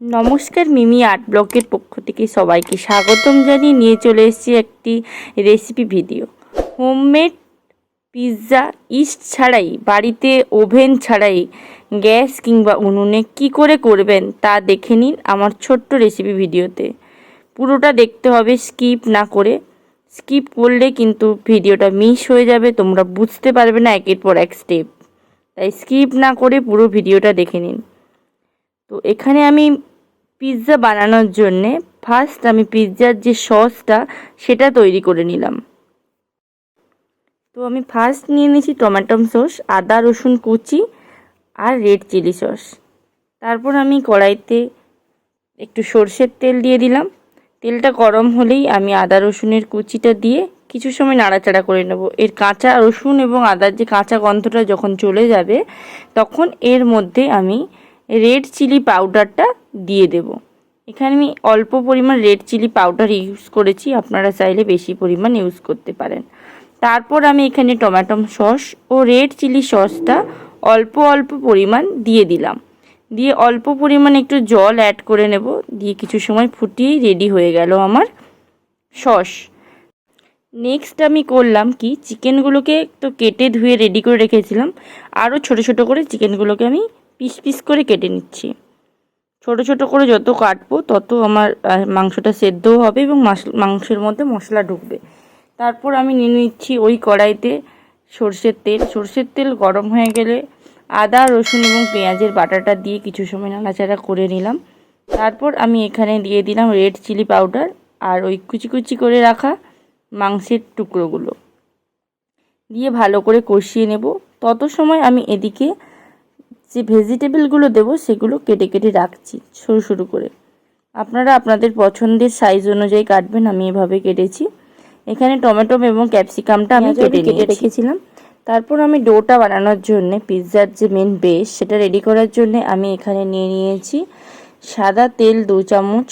নমস্কার মিমি আর্ট ব্লকের পক্ষ থেকে সবাইকে স্বাগতম জানিয়ে নিয়ে চলে এসেছি একটি recipe video homemade pizza yeast ছাড়াই, বাড়িতে ওভেন ছাড়াই, গ্যাস কিংবা উনুনে কি করে করবেন তা দেখে নিন আমার ছোট্ট রেসিপি ভিডিওতে পুরোটা দেখতে হবে স্কিপ না করে। স্কিপ করলে কিন্তু ভিডিওটা মিস হয়ে যাবে, তোমরা বুঝতে পারবে না একের পর এক স্টেপ তাই স্কিপ না করে পুরো ভিডিওটা দেখে নিন। তো এখানে আমি পিৎজা বানানোর জন্যে ফার্স্ট আমি পিৎজার যে সসটা সেটা তৈরি করে নিলাম। তো আমি ফার্স্ট নিয়ে নিয়েছি টমেটো সস আদা, রসুন, কুচি আর রেড চিলি সস তারপর আমি কড়াইতে একটু সর্ষের তেল দিয়ে দিলাম। তেলটা গরম হলেই আমি আদা, রসুনের কুচিটা দিয়ে কিছু সময় নাড়াচাড়া করে নেব। এর কাঁচা রসুন এবং আদার যে কাঁচা গন্ধটা যখন চলে যাবে, তখন এর মধ্যে আমি রেড চিলি পাউডারটা দিয়ে দেব। এখানে আমি অল্প পরিমাণ রেড চিলি পাউডার ইউজ করেছি, আপনারা চাইলে বেশি পরিমাণ ইউজ করতে পারেন। তারপর আমি এখানে টমেটো সস ও রেড চিলি সসটা অল্প অল্প পরিমাণ দিয়ে দিলাম। দিয়ে অল্প পরিমাণ একটু জল অ্যাড করে নেব, দিয়ে কিছু সময় ফুটিয়েই রেডি হয়ে গেল আমার সস নেক্সট আমি করলাম কি চিকেনগুলোকে তো কেটে ধুয়ে রেডি করে রেখেছিলাম আরও ছোট ছোট করে চিকেনগুলোকে আমি পিস পিস করে কেটে নিচ্ছি। ছোট ছোট করে যত কাটবো, তত আমার মাংসটা সেদ্ধও হবে এবং মাংসের মধ্যে মশলা ঢুকবে। তারপর আমি নিয়ে নিচ্ছি ওই কড়াইতে সর্ষের তেল। সর্ষের তেল গরম হয়ে গেলে আদা, রসুন এবং পেঁয়াজের বাটাটা দিয়ে কিছু সময় নাড়াচাড়া করে নিলাম। তারপর আমি এখানে দিয়ে দিলাম রেড চিলি পাউডার আর ওই কুচি কুচি করে রাখা মাংসের টুকরোগুলো। দিয়ে ভালো করে কষিয়ে নেব। তত সময় আমি এদিকে যে ভেজিটেবলগুলো দেবো সেগুলো কেটে কেটে রাখছি সরু সরু করে। আপনারা আপনাদের পছন্দের সাইজ অনুযায়ী কাটবেন আমি এভাবে কেটেছি। এখানে টমেটো এবং ক্যাপসিকামটা আমি কেটে কেটে রেখেছিলাম। তারপর আমি ডোটা বানানোর জন্য পিৎজার যে মেন বেস সেটা রেডি করার জন্য আমি এখানে নিয়ে নিয়েছি সাদা তেল দু চামচ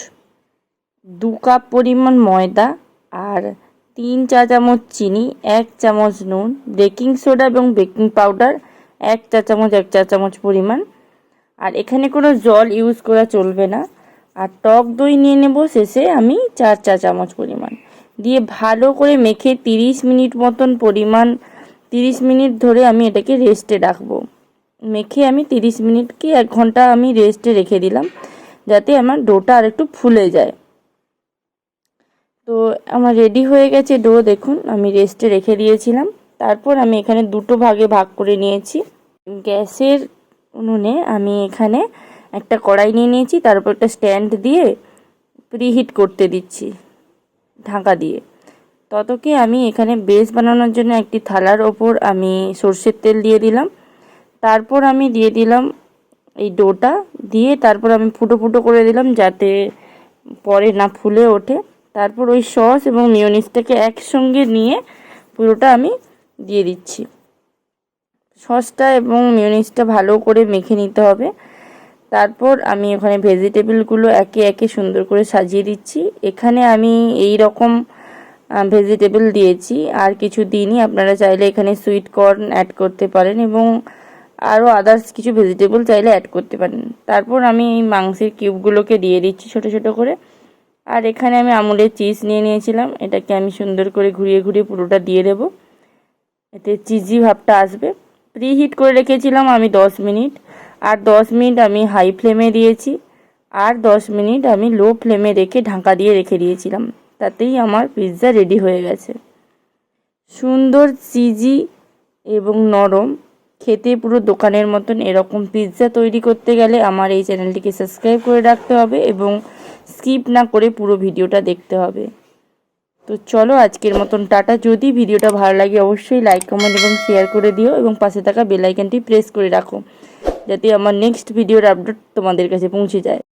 দু কাপ পরিমাণ ময়দা আর তিন চা চামচ চিনি এক চামচ নুন বেকিং সোডা এবং বেকিং পাউডার এক চা চামচ, এক চা চামচ পরিমাণ। আর এখানে কোনো জল ইউজ করা চলবে না। আর টক দই নিয়ে নেব শেষে আমি চার চা চামচ পরিমাণ। দিয়ে ভালো করে মেখে তিরিশ মিনিট মতন পরিমাণ, তিরিশ মিনিট ধরে আমি এটাকে রেস্টে রাখব। মেখে আমি তিরিশ মিনিট কি এক ঘণ্টা আমি রেস্টে রেখে দিলাম, যাতে আমার ডোটা আর একটু ফুলে যায়। তো আমার রেডি হয়ে গেছে ডো দেখুন, আমি রেস্টে রেখে দিয়েছিলাম। তারপর আমি এখানে দুটো ভাগে ভাগ করে নিয়েছি। গ্যাসের উনুনে আমি এখানে একটা কড়াই নিয়ে নিয়েছি, তারপর একটা স্ট্যান্ড দিয়ে প্রিহিট করতে দিচ্ছি, ঢাকা দিয়ে। ততকে আমি এখানে বেস বানানোর জন্য একটি থালার ওপর আমি সর্ষের তেল দিয়ে দিলাম। তারপর আমি দিয়ে দিলাম এই ডোটা দিয়ে তারপর আমি ফুটো ফুটো করে দিলাম যাতে পরে না ফুলে ওঠে। তারপর ওই সস এবং মিওনিসটাকে একসঙ্গে নিয়ে পুরোটা আমি দিয়ে দিচ্ছি। সসটা এবং মিউনিসটা ভালো করে মেখে নিতে হবে। তারপর আমি ওখানে ভেজিটেবলগুলো একে একে সুন্দর করে সাজিয়ে দিচ্ছি। এখানে আমি এই রকম ভেজিটেবল দিয়েছি। আর কিছু দিনই আপনারা চাইলে এখানে সুইট কর্ন অ্যাড করতে পারেন এবং আরও আদার্স কিছু ভেজিটেবল চাইলে অ্যাড করতে পারেন। তারপর আমি এই মাংসের কিউবগুলোকে দিয়ে দিচ্ছি ছোট ছোট করে। আর এখানে আমি আমুলের চিজ নিয়ে নিয়েছিলাম। এটাকে আমি সুন্দর করে ঘুরিয়ে ঘুরিয়ে পুরোটা দিয়ে দেবো। এতে চিজি ভাবটা আসবে। প্রি হিট করে রেখেছিলাম আমি দশ মিনিট। আর দশ মিনিট আমি হাই ফ্লেমে দিয়েছি। আর দশ মিনিট আমি লো ফ্লেমে রেখে ঢাকা দিয়ে রেখে দিয়েছিলাম। তাতেই আমার পিৎজা রেডি হয়ে গেছে। সুন্দর চিজি এবং নরম, খেতে পুরো দোকানের মতন এরকম পিৎজা তৈরি করতে গেলে আমার এই চ্যানেলটিকে সাবস্ক্রাইব করে রাখতে হবে এবং স্কিপ না করে পুরো ভিডিওটা দেখতে হবে। তো চলো আজকের মতন টাটা। যদি ভিডিওটা ভালো লাগে অবশ্যই লাইক কমেন্ট এবং শেয়ার করে দিও এবং পাশে থাকা বেলাইকানটি প্রেস করে রাখো, যাতে আমার নেক্সট ভিডিওর আপডেট তোমাদের কাছে পৌঁছে যায়।